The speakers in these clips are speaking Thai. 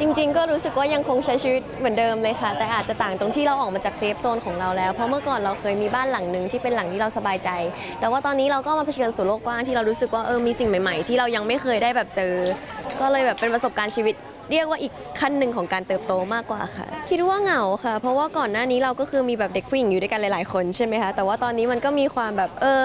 จริง ๆ ก็รู้สึกว่ายังคงใช้ชีวิตเหมือนเดิมเลยค่ะ แต่อาจจะต่างตรงที่เราออกมาจากเซฟโซนของเราแล้ว เพราะเมื่อก่อนเราเคยมีบ้านหลังหนึ่งที่เป็นหลังที่เราสบายใจ แต่ว่าตอนนี้เราก็มาเผชิญสู่โลกกว้างที่เรารู้สึกว่าเออมีสิ่งใหม่ ๆ ที่เรายังไม่เคยได้แบบเจอ ก็เลยแบบเป็นประสบการณ์ชีวิต เรียกว่าอีกขั้นหนึ่งของการเติบโตมากกว่าค่ะ คิดว่าเหงาค่ะ เพราะว่าก่อนหน้านี้เราก็คือมีแบบเด็กผู้หญิงอยู่ด้วยกันหลาย ๆ คนใช่ไหมคะแต่ว่าตอนนี้มันก็มีความแบบเออ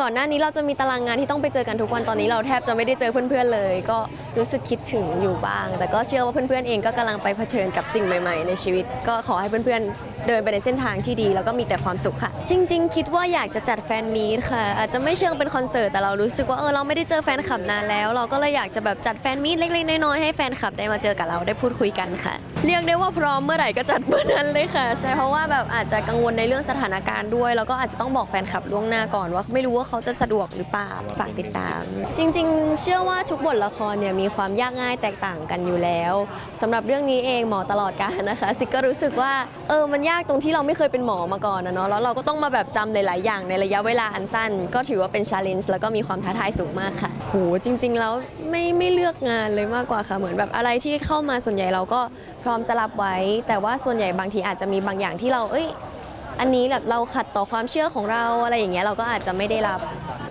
ก่อนหน้านี้เราจะมีตารางงานที่ต้องไปเจอกันทุกวันตอนนี้เราแทบจะไม่ได้เจอเพื่อนๆเลย ก็รู้สึกคิดถึงอยู่บ้าง แต่ก็เชื่อว่าเพื่อนๆเองก็กำลังไปเผชิญกับสิ่งใหม่ ๆ ในชีวิต ก็ขอให้เพื่อนๆเดินไปในเส้นทางที่ดี แล้วก็มีแต่ความสุขค่ะ จริง ๆ คิดว่าอยากจะจัดแฟนมีตค่ะ อาจจะไม่เชิงเป็นคอนเสิร์ตแต่เรารู้สึกว่าเออเราไม่ได้เจอแฟนคลับนานแล้ว เราก็เลยอยากจะแบบจัดแฟนมีตเล็กๆน้อยๆให้แฟนคลับได้มาเจอกับเราได้พูดคุยกันค่ะ เรียกได้ว่าพร้อมเมื่อไหร่ก็จัดเมื่อนั้นเลยค่ะ ใช่เพราะว่าแบบอาจจะกังวลในเรื่องสถานการณ์ด้วย แล้วก็อาจจะต้องบอกแฟนคลับล่วงหน้าก่อนว่าไม่รู้ว่าเขาจะสะดวกหรือเปล่าฝากติดตาม จริง ๆ เชื่อว่าทุกบทละครเนี่ยมีความยากง่ายแตกต่างกันอยู่แล้วสำหรับเรื่องนี้เองหมอตลอดการนะคะซิกก็รู้สึกว่าเออมันยากตรงที่เราไม่เคยเป็นหมอมาก่อนนะเนาะแล้วเราก็ต้องมาแบบจำหลาย ๆ อย่างในระยะเวลาอันสั้น ก็ถือว่าเป็นชาเลนจ์แล้วก็มีความท้าทายสูงมากค่ะโหจริง ๆ แล้วไม่ไม่เลือกงานเลยมากกว่าค่ะเหมือนแบบอะไรที่เข้ามาส่วนใหญ่เราก็พร้อมจะรับไว้ แต่ว่าส่วนใหญ่บางทีอาจจะมีบางอย่างที่เราเอ้ยอันนี้แบบเราขัดต่อความเชื่อของเราอะไรอย่างเงี้ยเราก็อาจจะไม่ได้รับ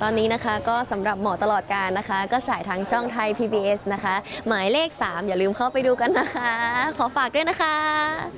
ตอนนี้นะคะก็สำหรับหมอตลอดการนะคะ ก็ฉายทางช่องไทย PBS นะคะ หมายเลข 3 อย่าลืมเข้าไปดูกันนะคะ ขอฝากด้วยนะคะ